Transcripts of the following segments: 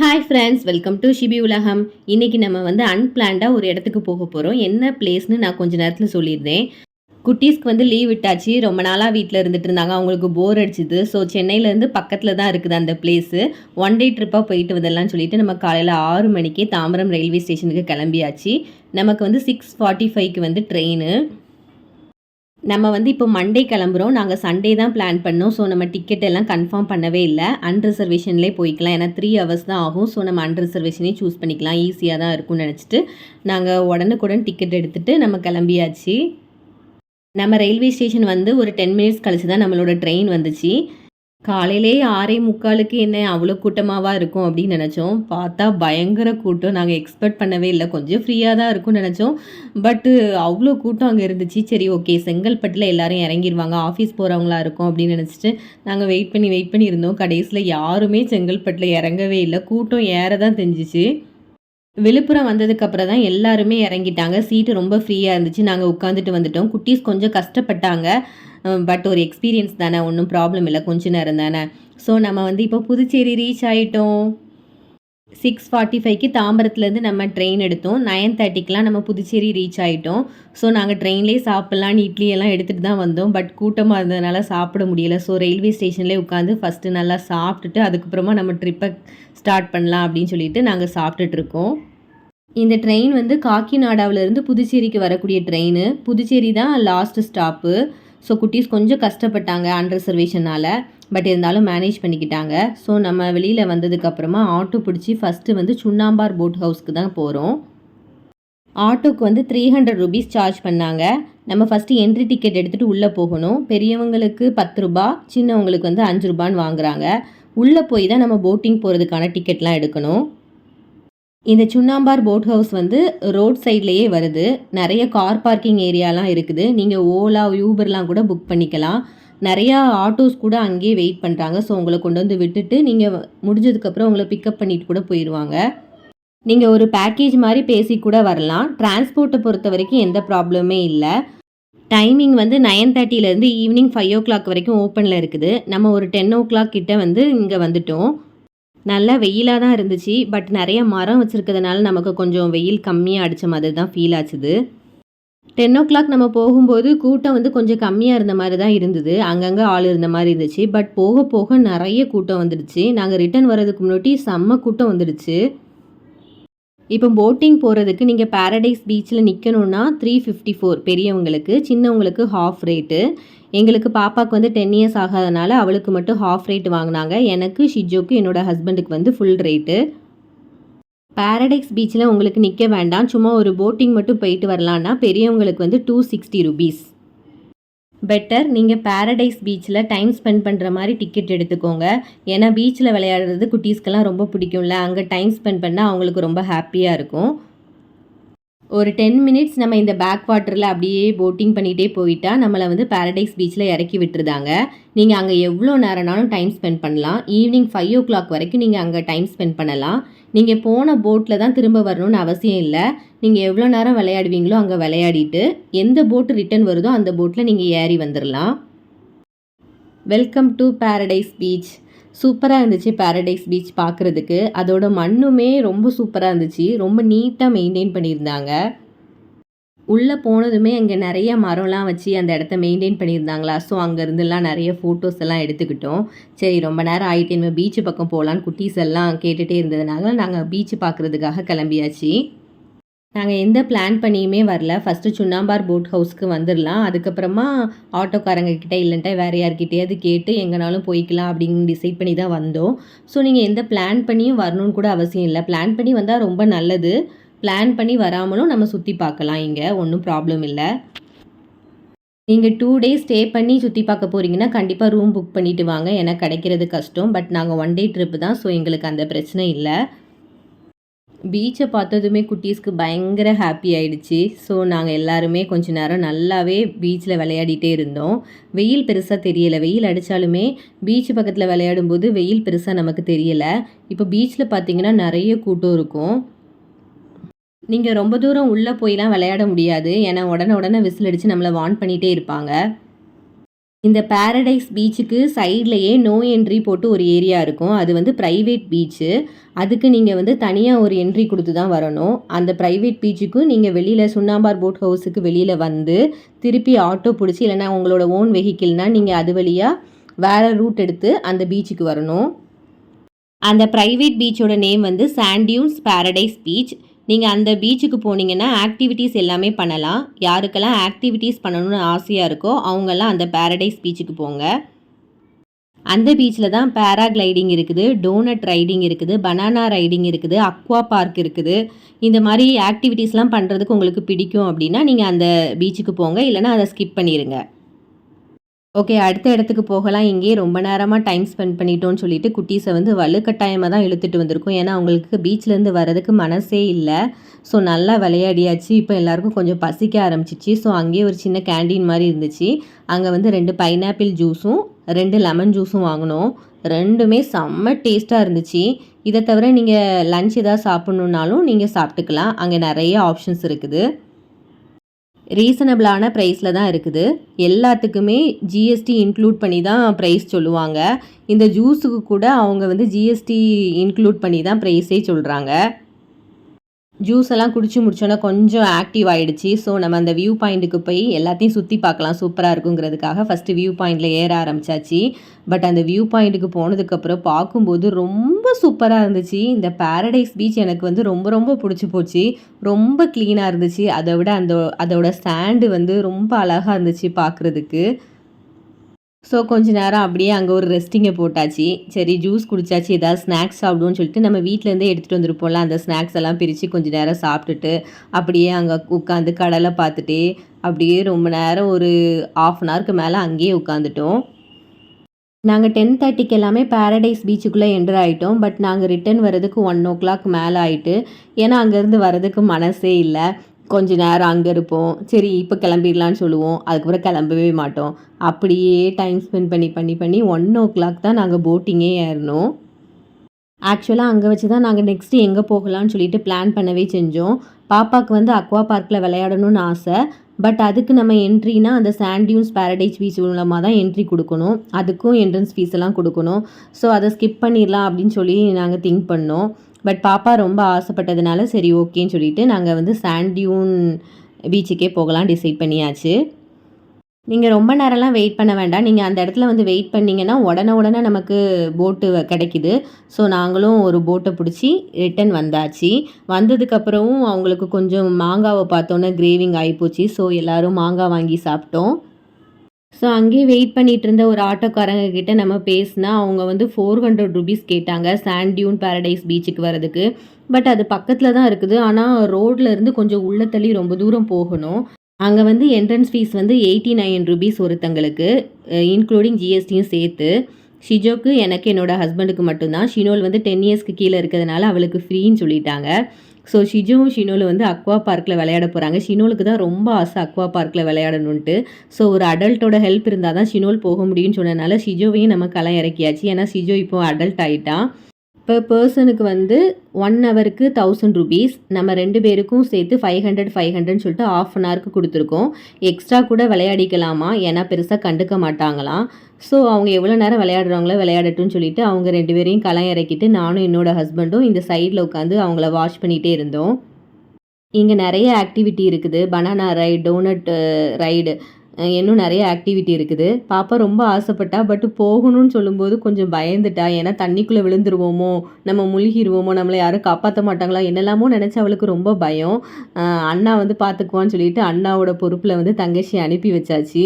Hi friends welcome to Shibi Ulagam இன்னைக்கு நம்ம வந்து அன்பிளான்டாக ஒரு இடத்துக்கு போக போகிறோம் என்ன பிளேஸ்னு நான் கொஞ்சம் நேரத்தில் சொல்லியிருந்தேன் குட்டீஸ்க்கு வந்து லீவ் விட்டாச்சு. ரொம்ப நாளாக வீட்டில் இருந்துட்டு இருந்தாங்க. அவங்களுக்கு போர் அடிச்சுது. ஸோ சென்னையிலேருந்து பக்கத்தில் தான் இருக்குது அந்த பிளேஸு ஒன் டே ட்ரிப்பாக போயிட்டு வந்தெல்லாம் சொல்லிட்டு நம்ம காலையில் ஆறு மணிக்கே தாம்பரம் ரயில்வே ஸ்டேஷனுக்கு கிளம்பியாச்சு. நமக்கு வந்து சிக்ஸ் ஃபார்ட்டி ஃபைவ்க்கு வந்து ட்ரெயின் நம்ம வந்து இப்போ மண்டே கிளம்புறோம். நாங்கள் சண்டே தான் பிளான் பண்ணோம். ஸோ நம்ம டிக்கெட் எல்லாம் கன்ஃபார்ம் பண்ணவே இல்லை. அன்ரிசர்வேஷன்லேயே போய்க்கலாம். ஏன்னா த்ரீ ஹவர்ஸ் தான் ஆகும். ஸோ நம்ம அன்ரிசர்வேஷனே சூஸ் பண்ணிக்கலாம். ஈஸியாக தான் இருக்கும்னு நினச்சிட்டு நாங்கள் உடனுக்குடன் டிக்கெட் எடுத்துகிட்டு நம்ம கிளம்பியாச்சு. நம்ம ரயில்வே ஸ்டேஷன் வந்து ஒரு டென் மினிட்ஸ் கழிச்சு தான் நம்மளோட ட்ரெயின் வந்துச்சு. காலையிலே ஆறே முக்காலுக்கு என்ன அவ்வளோ கூட்டமாகவா இருக்கும் அப்படின்னு நினச்சோம். பார்த்தா பயங்கர கூட்டம். நாங்கள் எக்ஸ்பெக்ட் பண்ணவே இல்லை. கொஞ்சம் ஃப்ரீயாக தான் இருக்கும்னு நினச்சோம். பட்டு அவ்வளோ கூட்டம் அங்கே இருந்துச்சு. சரி ஓகே செங்கல்பட்டில் எல்லாரும் இறங்கிடுவாங்க ஆஃபீஸ் போகிறவங்களா இருக்கும் அப்படின்னு நினச்சிட்டு நாங்கள் வெயிட் பண்ணி வெயிட் பண்ணி இருந்தோம். கடைசியில் யாருமே செங்கல்பட்டில் இறங்கவே இல்லை. கூட்டம் ஏற தான் தெரிஞ்சிச்சு. விழுப்புரம் வந்ததுக்கப்புறம் தான் எல்லாருமே இறங்கிட்டாங்க. சீட்டு ரொம்ப ஃப்ரீயாக இருந்துச்சு. நாங்கள் உட்காந்துட்டு வந்துட்டோம். குட்டீஸ் கொஞ்சம் கஷ்டப்பட்டாங்க. பட் ஒரு எக்ஸ்பீரியன்ஸ் தானே ஒன்றும் ப்ராப்ளம் இல்லை கொஞ்ச நேரம் தானே. ஸோ நம்ம வந்து இப்போ புதுச்சேரி ரீச் ஆகிட்டோம் சிக்ஸ் ஃபார்ட்டி ஃபைவ்க்கு தாம்பரத்துலேருந்து நம்ம ட்ரெயின் எடுத்தோம். நைன் தேர்ட்டிக்கெலாம் நம்ம புதுச்சேரி ரீச் ஆகிட்டோம் ஸோ நாங்கள் ட்ரெயின்லேயே சாப்பிட்லான்னு இட்லி எல்லாம் எடுத்துகிட்டு தான் வந்தோம். பட் கூட்டமாக இருந்ததுனால சாப்பிட முடியல. ஸோ ரயில்வே ஸ்டேஷன்லேயே உட்காந்து ஃபஸ்ட்டு நல்லா சாப்பிட்டுட்டு அதுக்கப்புறமா நம்ம ட்ரிப்பை ஸ்டார்ட் பண்ணலாம் அப்படின்னு சொல்லிட்டு நாங்கள் சாப்பிட்டுட்ருக்கோம் இந்த ட்ரெயின் வந்து காக்கிநாடாவிலேருந்து புதுச்சேரிக்கு வரக்கூடிய ட்ரெயின் புதுச்சேரி தான் லாஸ்ட்டு ஸ்டாப்பு ஸோ குட்டீஸ் கொஞ்சம் கஷ்டப்பட்டாங்க அன்ரிசர்வேஷனால் பட் இருந்தாலும் மேனேஜ் பண்ணிக்கிட்டாங்க. ஸோ நம்ம வெளியில் வந்ததுக்கப்புறமா ஆட்டோ பிடிச்சி ஃபஸ்ட்டு வந்து சுண்ணாம்பார் போட் ஹவுஸ்க்கு தான் போகிறோம் ஆட்டோக்கு வந்து த்ரீ ஹண்ட்ரட் ருபீஸ் சார்ஜ் பண்ணாங்க. நம்ம ஃபஸ்ட்டு என்ட்ரி டிக்கெட் எடுத்துகிட்டு உள்ளே போகணும். பெரியவங்களுக்கு பத்து ரூபா சின்னவங்களுக்கு வந்து அஞ்சு ரூபான்னு வாங்குறாங்க. உள்ளே போய் தான் நம்ம போட்டிங் போகிறதுக்கான டிக்கெட்லாம் எடுக்கணும். இந்த சுண்ணாம்பார் போட் ஹவுஸ் வந்து ரோட் சைட்லேயே வருது. நிறைய கார் பார்க்கிங் ஏரியாலாம் இருக்குது. நீங்கள் ஓலா யூபர்லாம் கூட புக் பண்ணிக்கலாம். நிறையா ஆட்டோஸ் கூட அங்கேயே வெயிட் பண்ணுறாங்க ஸோ உங்களை கொண்டு வந்து விட்டுட்டு நீங்கள் முடிஞ்சதுக்கப்புறம் உங்களை பிக்கப் பண்ணிட்டு கூட போயிடுவாங்க நீங்கள் ஒரு பேக்கேஜ் மாதிரி பேசி கூட வரலாம். டிரான்ஸ்போர்ட்டை பொறுத்த வரைக்கும் எந்த ப்ராப்ளமே இல்லை. டைமிங் வந்து நைன் தேர்ட்டிலேருந்து ஈவினிங் ஃபைவ் ஓ கிளாக் வரைக்கும் ஓப்பனில் இருக்குது. நம்ம ஒரு டென் ஓ கிளாக் கிட்டே வந்து இங்கே வந்துட்டோம். நல்லா வெயிலாக தான் இருந்துச்சு பட் நிறைய மரம் வச்சுருக்கிறதுனால நமக்கு கொஞ்சம் வெயில் கம்மியாக அடித்த மாதிரி தான் ஃபீல் ஆச்சுது. டென் ஓ கிளாக் நம்ம போகும்போது கூட்டம் வந்து கொஞ்சம் கம்மியாக இருந்த மாதிரி தான் இருந்தது. அங்கங்கே ஆள் இருந்த மாதிரி இருந்துச்சு பட் போக போக நிறைய கூட்டம் வந்துடுச்சு. நாங்கள் ரிட்டர்ன் வர்றதுக்கு முன்னாடி செம்ம கூட்டம் வந்துடுச்சு. இப்போ போட்டிங் போகிறதுக்கு நீங்கள் பேரடைஸ் பீச்சில் நிற்கணுன்னா த்ரீ ஃபிஃப்டி ஃபோர் பெரியவங்களுக்கு சின்னவங்களுக்கு ஹாஃப் ரேட்டு எங்களுக்கு பாப்பாவுக்கு வந்து டென் இயர்ஸ் ஆகாதனால அவளுக்கு மட்டும் ஹாஃப் ரேட் வாங்கினாங்க. எனக்கு ஷிஜோக்கு என்னோடய ஹஸ்பண்டுக்கு வந்து ஃபுல் ரேட்டு பேரடைஸ் பீச்சில் உங்களுக்கு நிற்க வேண்டாம். சும்மா ஒரு போட்டிங் மட்டும் போயிட்டு வரலான்னா பெரியவங்களுக்கு வந்து டூ சிக்ஸ்டி ருபீஸ் பெட்டர் நீங்கள் பேரடைஸ் பீச்சில் டைம் ஸ்பெண்ட் பண்ணுற மாதிரி டிக்கெட் எடுத்துக்கோங்க. ஏன்னா பீச்சில் விளையாடுறது குட்டீஸ்க்கெல்லாம் ரொம்ப பிடிக்கும்ல. அங்கே டைம் ஸ்பெண்ட் பண்ணால் அவங்களுக்கு ரொம்ப ஹாப்பியாக இருக்கும். ஒரு டென் மினிட்ஸ் நம்ம இந்த பேக் வாட்டரில் அப்படியே போட்டிங் பண்ணிகிட்டே போயிட்டா நம்மளை வந்து பேரடைஸ் பீச்சில் இறக்கி விட்டுருதாங்க. நீங்கள் அங்கே எவ்வளோ நேரம்னாலும் டைம் ஸ்பெண்ட் பண்ணலாம். ஈவினிங் ஃபைவ் ஓ கிளாக் வரைக்கும் நீங்கள் அங்கே டைம் ஸ்பெண்ட் பண்ணலாம். நீங்கள் போன போட்டில் தான் திரும்ப வரணும்னு அவசியம் இல்லை. நீங்கள் எவ்வளோ நேரம் விளையாடுவீங்களோ அங்கே விளையாடிட்டு எந்த போட்டு ரிட்டன் வருதோ அந்த போட்டில் நீங்கள் ஏறி வந்துடலாம் வெல்கம் டு பேரடைஸ் பீச் சூப்பராக இருந்துச்சு பேரடைஸ் பீச் பார்க்குறதுக்கு அதோட மண்ணுமே ரொம்ப சூப்பராக இருந்துச்சு. ரொம்ப நீட்டாக மெயின்டைன் பண்ணியிருந்தாங்க. உள்ளே போனதுமே அங்கே நிறைய மரம்லாம் வச்சு அந்த இடத்த மெயின்டைன் பண்ணியிருந்தாங்களா? ஸோ அங்கேருந்துலாம் நிறைய ஃபோட்டோஸ் எல்லாம் எடுத்துக்கிட்டோம். சரி ரொம்ப நேரம் ஆகிட்டு இனிமேல் பீச்சு பக்கம் போகலான்னு குட்டீஸ் எல்லாம் கேட்டுகிட்டே இருந்ததுனால நாங்கள் பீச்சு பார்க்குறதுக்காக கிளம்பியாச்சு. நாங்கள் எந்த பிளான் பண்ணியுமே வரல. ஃபஸ்ட்டு சுண்ணாம்பார் போட் ஹவுஸ்க்கு வந்துடலாம் அதுக்கப்புறமா ஆட்டோக்காரங்க கிட்டே இல்லைன்ட்டா வேறு யார்கிட்டயாவது கேட்டு எங்கேனாலும் போய்க்கலாம் அப்படின்னு டிசைட் பண்ணி தான் வந்தோம். ஸோ நீங்கள் எந்த பிளான் பண்ணியும் வரணும்னு கூட அவசியம் இல்லை. பிளான் பண்ணி வந்தால் ரொம்ப நல்லது. பிளான் பண்ணி வராமலும் நம்ம சுற்றி பார்க்கலாம் இங்கே. ஒன்றும் ப்ராப்ளம் இல்லை. நீங்கள் டூ டேஸ் ஸ்டே பண்ணி சுற்றி பார்க்க போகிறீங்கன்னா கண்டிப்பாக ரூம் புக் பண்ணிவிட்டு வாங்க. ஏன்னா கிடைக்கிறது கஷ்டம். பட் நாங்கள் ஒன் டே ட்ரிப்பு தான். ஸோ எங்களுக்கு அந்த பிரச்சனை இல்லை. பீச்சை பார்த்ததுமே குட்டீஸ்க்கு பயங்கர ஹாப்பி ஆயிடுச்சு. ஸோ நாங்கள் எல்லாருமே கொஞ்ச நேரம் நல்லாவே பீச்சில் விளையாடிட்டே இருந்தோம். வெயில் பெருசாக தெரியலை. வெயில் அடித்தாலுமே பீச் பக்கத்தில் விளையாடும்போது வெயில் பெருசாக நமக்கு தெரியலை. இப்போ பீச்சில் பார்த்தீங்கன்னா நிறைய கூட்டம் இருக்கும். நீங்கள் ரொம்ப தூரம் உள்ளே போயெலாம் விளையாட முடியாது. ஏன்னா உடனே உடனே விசில் அடித்து நம்மளை வான் பண்ணிகிட்டே இருப்பாங்க. இந்த பாரடைஸ் பீச்சுக்கு சைட்லேயே நோ என்ட்ரி போட்டு ஒரு ஏரியா இருக்கும். அது வந்து ப்ரைவேட் பீச்சு அதுக்கு நீங்கள் வந்து தனியாக ஒரு என்ட்ரி கொடுத்து தான் வரணும். அந்த ப்ரைவேட் பீச்சுக்கும் நீங்கள் வெளியில் சுண்ணாம்பார் போட் ஹவுஸுக்கு வெளியில் வந்து திருப்பி ஆட்டோ பிடிச்சி இல்லைனா உங்களோட ஓன் வெஹிக்கிள்னால் நீங்கள் அது வழியாக வேறு ரூட் எடுத்து அந்த பீச்சுக்கு வரணும். அந்த ப்ரைவேட் பீச்சோட நேம் வந்து சாண்டியூன்ஸ் பேரடைஸ் பீச் நீங்கள் அந்த பீச்சுக்கு போனீங்கன்னா ஆக்டிவிட்டீஸ் எல்லாமே பண்ணலாம். யாருக்கெல்லாம் ஆக்டிவிட்டீஸ் பண்ணணும்னு ஆசையாக இருக்கோ அவங்கெல்லாம் அந்த பேரடைஸ் பீச்சுக்கு போங்க. அந்த பீச்சில் தான் பேராகிளைடிங் இருக்குது டோனட் ரைடிங் இருக்குது பனானா ரைடிங் இருக்குது அக்வா பார்க் இருக்குது. இந்த மாதிரி ஆக்டிவிட்டீஸ்லாம் பண்ணுறதுக்கு உங்களுக்கு பிடிக்கும் அப்படின்னா நீங்கள் அந்த பீச்சுக்கு போங்க. இல்லைனா அதை ஸ்கிப் பண்ணிடுங்க ஓகே அடுத்த இடத்துக்கு போகலாம். இங்கேயே ரொம்ப நேரமாக டைம் ஸ்பெண்ட் பண்ணிட்டோம்னு சொல்லிட்டு குட்டீஸை வந்து வலுக்கட்டாயமாக தான் இழுத்துட்டு வந்திருக்கோம். ஏன்னா அவங்களுக்கு பீச்லேருந்து வரதுக்கு மனசே இல்லை. ஸோ நல்லா விளையாடியாச்சு. இப்போ எல்லாருக்கும் கொஞ்சம் பசிக்க ஆரம்பிச்சிச்சு. ஸோ அங்கேயே ஒரு சின்ன கேண்டீன் மாதிரி இருந்துச்சு. அங்கே வந்து ரெண்டு பைனாப்பிள் ஜூஸும் ரெண்டு லெமன் ஜூஸும் வாங்கினோம். ரெண்டுமே செம்ம டேஸ்ட்டாக இருந்துச்சு. இதை தவிர நீங்கள் லஞ்ச் எதாவது சாப்பிட்ணுன்னாலும் நீங்கள் சாப்பிட்டுக்கலாம். அங்கே நிறைய ஆப்ஷன்ஸ் இருக்குது. ரீசனபிளான ப்ரைஸில் தான் இருக்குது. எல்லாத்துக்குமே ஜிஎஸ்டி இன்க்ளூட் பண்ணி தான் ப்ரைஸ் சொல்லுவாங்க. இந்த ஜூஸுக்கு கூட அவங்க வந்து ஜிஎஸ்டி இன்க்ளூட் பண்ணி தான் ப்ரைஸே சொல்கிறாங்க ஜூஸ் எல்லாம் குடிச்சு முடிச்சோன்னா கொஞ்சம் ஆக்டிவ் ஆகிடுச்சு ஸோ நம்ம அந்த வியூ பாயிண்ட்டுக்கு போய் எல்லாத்தையும் சுற்றி பார்க்கலாம். சூப்பராக இருக்குங்கிறதுக்காக ஃபஸ்ட்டு வியூ பாயிண்டில் ஏற ஆரம்பிச்சாச்சு. பட் அந்த வியூ பாயிண்ட்டுக்கு போனதுக்கப்புறம் பார்க்கும்போது ரொம்ப சூப்பராக இருந்துச்சு. இந்த பேரடைஸ் பீச் எனக்கு வந்து ரொம்ப ரொம்ப பிடிச்சி போச்சு. ரொம்ப க்ளீனாக இருந்துச்சு. அதை விட அந்த அதோட சாண்டு வந்து ரொம்ப அழகாக இருந்துச்சு பார்க்குறதுக்கு. ஸோ கொஞ்ச நேரம் அப்படியே அங்கே ஒரு ரெஸ்டிங்கை போட்டாச்சு. சரி ஜூஸ் குடிச்சாச்சு ஏதாவது ஸ்நாக்ஸ் சாப்பிடுவோம்னு சொல்லிட்டு நம்ம வீட்டிலேருந்தே எடுத்துகிட்டு வந்துருப்போம்ல அந்த ஸ்நாக்ஸ் எல்லாம் பிரித்து கொஞ்ச நேரம் சாப்பிட்டுட்டு அப்படியே அங்கே உட்காந்து கடலை பார்த்துட்டே அப்படியே ரொம்ப நேரம் ஒரு ஆஃப் அன் ஹவருக்கு மேலே அங்கேயே உட்காந்துட்டோம் நாங்கள் டென் தேர்ட்டிக்கு எல்லாமே பேரடைஸ் பீச்சுக்குள்ளே என்டர் ஆகிட்டோம் பட் நாங்கள் ரிட்டன் வர்றதுக்கு ஒன் ஓ கிளாக் மேலே ஆகிட்டு ஏன்னா அங்கேருந்து வர்றதுக்கு மனசே இல்லை. கொஞ்ச நேரம் அங்கே இருப்போம். சரி இப்போ கிளம்பிடலான்னு சொல்லுவோம். அதுக்கப்புறம் கிளம்பவே மாட்டோம். அப்படியே டைம் ஸ்பெண்ட் பண்ணி பண்ணி பண்ணி ஒன் ஓ கிளாக் தான் நாங்கள் போட்டிங்கே ஏறினோம் ஆக்சுவலாக அங்கே வச்சு தான் நாங்கள் நெக்ஸ்ட்டு எங்கே போகலான்னு சொல்லிட்டு பிளான் பண்ணவே செஞ்சோம். பாப்பாவுக்கு வந்து அக்வா பார்க்கில் விளையாடணும்னு ஆசை. பட் அதுக்கு நம்ம என்ட்ரினா அந்த சாண்டியூன்ஸ் பேரடைஸ் பீச் மூலமாக தான் என்ட்ரி கொடுக்கணும். அதுக்கும் என்ட்ரன்ஸ் ஃபீஸ் எல்லாம் கொடுக்கணும். ஸோ அதை ஸ்கிப் பண்ணிடலாம் அப்படின்னு சொல்லி நாங்கள் திங்க் பண்ணோம். பட் பாப்பா ரொம்ப ஆசைப்பட்டதுனால சரி ஓகேன்னு சொல்லிட்டு நாங்கள் வந்து சாண்டியூன் பீச்சுக்கே போகலாம் டிசைட் பண்ணியாச்சு. நீங்கள் ரொம்ப நேரம்லாம் வெயிட் பண்ண வேண்டாம். நீங்கள் அந்த இடத்துல வந்து வெயிட் பண்ணிங்கன்னா உடனே உடனே நமக்கு போட்டு கிடைக்கிது. ஸோ நாங்களும் ஒரு போட்டை பிடிச்சி ரிட்டன் வந்தாச்சு. வந்ததுக்கப்புறமும் அவங்களுக்கு கொஞ்சம் மாங்காவை பார்த்தோன்னே கிரேவிங் ஆகிப்போச்சு ஸோ எல்லோரும் மாங்காய் வாங்கி சாப்பிட்டோம். ஸோ அங்கேயே வெயிட் பண்ணிகிட்டு இருந்த ஒரு ஆட்டோக்காரங்க கிட்ட நம்ம பேசினா அவங்க வந்து ஃபோர் ஹண்ட்ரட் ருபீஸ் கேட்டாங்க சாண்ட் டியூன் பேரடைஸ் பீச்சுக்கு வரதுக்கு பட் அது பக்கத்தில் தான் இருக்குது. ஆனால் ரோட்டில் இருந்து கொஞ்சம் உள்ள தள்ளி ரொம்ப தூரம் போகணும். அங்கே வந்து என்ட்ரன்ஸ் ஃபீஸ் வந்து எயிட்டி நைன் ருபீஸ் ஒருத்தங்களுக்கு இன்க்ளூடிங் ஜிஎஸ்டியும் சேர்த்து. ஷிஜோக்கு எனக்கு என்னோட ஹஸ்பண்டுக்கு மட்டும்தான். ஷினோல் வந்து டென் இயர்ஸ்க்கு கீழே இருக்கிறதுனால அவளுக்கு ஃப்ரீன்னு சொல்லிட்டாங்க. ஸோ ஷிஜுவும் ஷினோலும் வந்து அக்வா பார்க்கில் விளையாட போகிறாங்க ஷினோலுக்கு தான் ரொம்ப ஆசை அக்வா பார்க்கில் விளையாடணுன்ட்டு ஸோ ஒரு அடல்ட்டோட ஹெல்ப் இருந்தால் தான் ஷினோல் போக முடியும்னு சொன்னதுனால ஷிஜோவையும் நம்ம களை இறக்கியாச்சு. ஏன்னா ஷிஜோ இப்போ அடல்ட் ஆகிட்டான் இப்போ பர்சனுக்கு வந்து ஒன் ஹவருக்கு தௌசண்ட் ருபீஸ் நம்ம ரெண்டு பேருக்கும் சேர்த்து ஃபைவ் ஹண்ட்ரட் ஃபைவ் ஹண்ட்ரட்னு சொல்லிட்டு ஆஃப் அன் ஹவருக்கு கொடுத்துருக்கோம். எக்ஸ்ட்ரா கூட விளையாடிக்கலாமா? ஏன்னா பெருசாக கண்டுக்க மாட்டாங்களாம். ஸோ அவங்க எவ்வளோ நேரம் விளையாடுறாங்களோ விளையாடட்டும்னு சொல்லிட்டு அவங்க ரெண்டு பேரையும் களம் இறக்கிட்டு நானும் என்னோடய ஹஸ்பண்டும் இந்த சைடில் உட்காந்து அவங்கள வாஷ் பண்ணிகிட்டே இருந்தோம். இங்கே நிறைய ஆக்டிவிட்டி இருக்குது. பனானா ரைடு டோனட் ரைடு இன்னும் நிறைய ஆக்டிவிட்டி இருக்குது. பாப்பா ரொம்ப ஆசைப்பட்டா பட் போகணும்னு சொல்லும்போது கொஞ்சம் பயந்துட்டா. ஏன்னா தண்ணிக்குள்ளே விழுந்துருவோமோ நம்ம முழுகிடுவோமோ நம்மளை யாரும் காப்பாற்ற மாட்டாங்களா என்னெல்லாமோ நினச்சி அவளுக்கு ரொம்ப பயம். அண்ணா வந்து பார்த்துக்குவான்னு சொல்லிட்டு அண்ணாவோட பொறுப்பில் வந்து தங்கச்சி அனுப்பி வச்சாச்சு.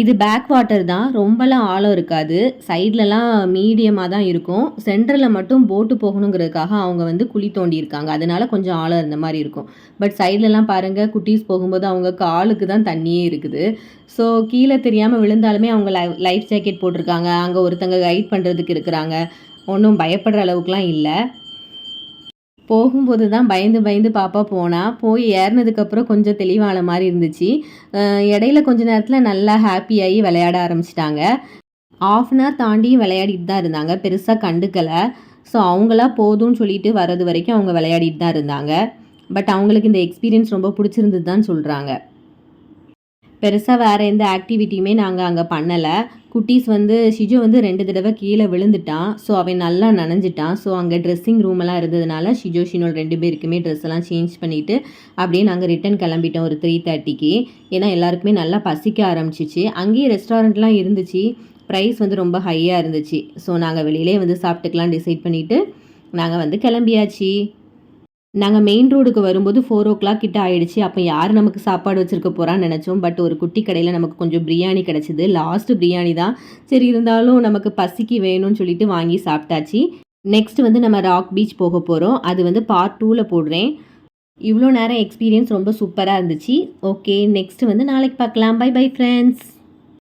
இது பேக் வாட்டர் தான். ரொம்பலாம் ஆழம் இருக்காது. சைட்லலாம் மீடியமாக தான் இருக்கும். சென்டரில் மட்டும் போட்டு போகணுங்கிறதுக்காக அவங்க வந்து குழி தோண்டியிருக்காங்க. அதனால கொஞ்சம் ஆழம் இருந்த மாதிரி இருக்கும். பட் சைட்லலாம் பாருங்கள் குட்டீஸ் போகும்போது அவங்க காலுக்கு தான் தண்ணியே இருக்குது. ஸோ கீழே தெரியாமல் விழுந்தாலுமே அவங்க லைஃப் ஜாக்கெட் போட்டிருக்காங்க. அங்கே ஒருத்தங்க கைட் பண்ணுறதுக்கு இருக்கிறாங்க. ஒன்றும் பயப்படுற அளவுக்குலாம் இல்லை. போகும்போது தான் பயந்து பயந்து பாப்பா போனால் போய் ஏறினதுக்கப்புறம் கொஞ்சம் தெளிவான மாதிரி இருந்துச்சு. இடையில கொஞ்ச நேரத்தில் நல்லா ஹாப்பியாகி விளையாட ஆரம்பிச்சிட்டாங்க. ஆஃப் அன் ஹவர் தாண்டியும் விளையாடிட்டு தான் இருந்தாங்க. பெருசாக கண்டுக்கலை. ஸோ அவங்களா போதும்னு சொல்லிட்டு வர்றது வரைக்கும் அவங்க விளையாடிட்டு தான் இருந்தாங்க. பட் அவங்களுக்கு இந்த எக்ஸ்பீரியன்ஸ் ரொம்ப பிடிச்சிருந்தது தான் சொல்கிறாங்க பெருசாக வேறு எந்த ஆக்டிவிட்டியுமே நாங்கள் அங்கே பண்ணலை. குட்டீஸ் வந்து ஷிஜு வந்து ரெண்டு தடவை கீழே விழுந்துட்டான் ஸோ அவன் நல்லா நனைஞ்சிட்டான். ஸோ அங்கே ட்ரெஸ்ஸிங் ரூமெல்லாம் இருந்ததுனால ஷிஜோ ஷினோல் ரெண்டு பேருக்குமே ட்ரெஸ் எல்லாம் சேஞ்ச் பண்ணிவிட்டு அப்படியே நாங்கள் ரிட்டன் கிளம்பிட்டோம் ஒரு த்ரீ தேர்ட்டிக்கு ஏன்னா எல்லாருக்குமே நல்லா பசிக்க ஆரம்பிச்சிச்சு. அங்கேயே ரெஸ்டாரண்ட்லாம் இருந்துச்சு. ப்ரைஸ் வந்து ரொம்ப ஹையாக இருந்துச்சு. ஸோ நாங்கள் வெளியிலே வந்து சாப்பிட்டுக்கலாம் டிசைட் பண்ணிவிட்டு நாங்கள் வந்து கிளம்பியாச்சு. நாங்கள் மெயின் ரோடுக்கு வரும்போது ஃபோர் ஓ கிளாக் கிட்ட ஆயிடுச்சு. அப்போ யார் நமக்கு சாப்பாடு வச்சுருக்க போகிறான்னு நினச்சோம். பட் ஒரு குட்டி கடையில் நமக்கு கொஞ்சம் பிரியாணி கிடச்சிது. லாஸ்ட் பிரியாணி தான். சரி இருந்தாலும் நமக்கு பசிக்கு வேணும்னு சொல்லிட்டு வாங்கி சாப்பிட்டாச்சு. நெக்ஸ்ட் வந்து நம்ம ராக் பீச் போக போகிறோம் அது வந்து பார்ட் டூவில் போடுறேன். இவ்வளோ நேரம் எக்ஸ்பீரியன்ஸ் ரொம்ப சூப்பராக இருந்துச்சு. ஓகே நெக்ஸ்ட் வந்து நாளைக்கு பார்க்கலாம். By bye friends